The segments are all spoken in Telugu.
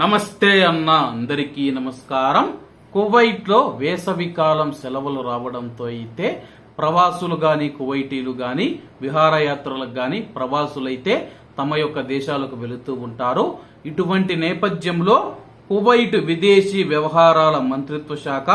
నమస్తే అన్న అందరికీ నమస్కారం. కువైట్లో వేసవికాలం సెలవులు రావడంతో అయితే ప్రవాసులు కానీ కువైటీలు కానీ విహారయాత్రలకు కానీ ప్రవాసులైతే తమ యొక్క దేశాలకు వెళుతూ ఉంటారు. ఇటువంటి నేపథ్యంలో కువైట్ విదేశీ వ్యవహారాల మంత్రిత్వ శాఖ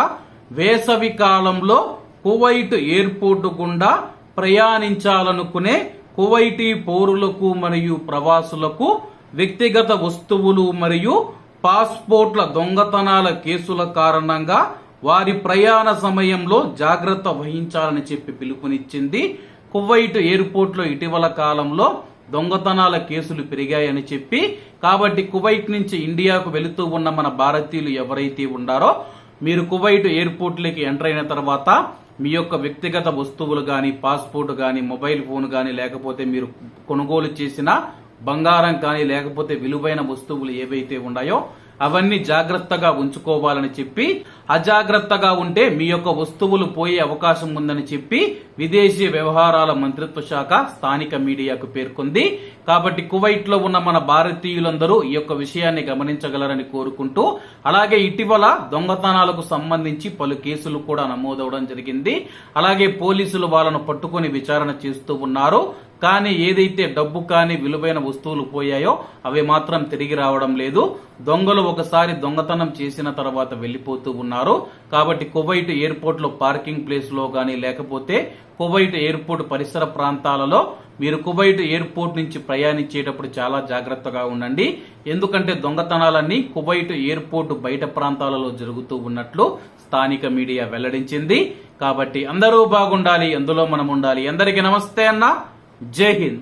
వేసవి కాలంలో కువైట్ ఎయిర్పోర్టు గుండా ప్రయాణించాలనుకునే కువైటీ పౌరులకు మరియు ప్రవాసులకు వ్యక్తిగత వస్తువులు మరియు పాస్పోర్ట్ల దొంగతనాల కేసుల కారణంగా వారి ప్రయాణ సమయంలో జాగ్రత్త వహించాలని చెప్పి పిలుపునిచ్చింది. కువైట్ ఎయిర్పోర్ట్లో ఇటీవల కాలంలో దొంగతనాల కేసులు పెరిగాయని చెప్పి కాబట్టి కువైట్ నుంచి ఇండియాకు వెళుతూ ఉన్న మన భారతీయులు ఎవరైతే ఉండారో మీరు కువైట్ ఎయిర్పోర్ట్లోకి ఎంటర్ అయిన తర్వాత మీ యొక్క వ్యక్తిగత వస్తువులు కానీ పాస్పోర్ట్ కానీ మొబైల్ ఫోన్ కానీ లేకపోతే మీరు కొనుగోలు చేసిన బంగారం కానీ లేకపోతే విలువైన వస్తువులు ఏవైతే ఉన్నాయో అవన్నీ జాగ్రత్తగా ఉంచుకోవాలని చెప్పి అజాగ్రత్తగా ఉంటే మీ యొక్క వస్తువులు పోయే అవకాశం ఉందని చెప్పి విదేశీ వ్యవహారాల మంత్రిత్వ శాఖ స్థానిక మీడియాకు పేర్కొంది. కాబట్టి కువైట్లో ఉన్న మన భారతీయులందరూ ఈ యొక్క విషయాన్ని గమనించగలరని కోరుకుంటూ అలాగే ఇటీవల దొంగతనాలకు సంబంధించి పలు కేసులు కూడా నమోదవడం జరిగింది. అలాగే పోలీసులు వాళ్ళను పట్టుకొని విచారణ చేస్తూ ఉన్నారు. కానీ ఏదైతే డబ్బు కానీ విలువైన వస్తువులు పోయాయో అవి మాత్రం తిరిగి రావడం లేదు. దొంగలు ఒకసారి దొంగతనం చేసిన తర్వాత వెళ్ళిపోతూ ఉన్నారు. కాబట్టి కువైట్ ఎయిర్పోర్ట్లో పార్కింగ్ ప్లేస్లో కానీ లేకపోతే కువైట్ ఎయిర్పోర్ట్ పరిసర ప్రాంతాలలో మీరు కువైట్ ఎయిర్పోర్ట్ నుంచి ప్రయాణించేటప్పుడు చాలా జాగ్రత్తగా ఉండండి. ఎందుకంటే దొంగతనాలన్నీ కువైట్ ఎయిర్పోర్ట్ బయట ప్రాంతాలలో జరుగుతూ ఉన్నట్లు స్థానిక మీడియా వెల్లడించింది. కాబట్టి అందరూ బాగుండాలి అందులో మనం ఉండాలి. అందరికీ నమస్తే అన్న. జై హింద్.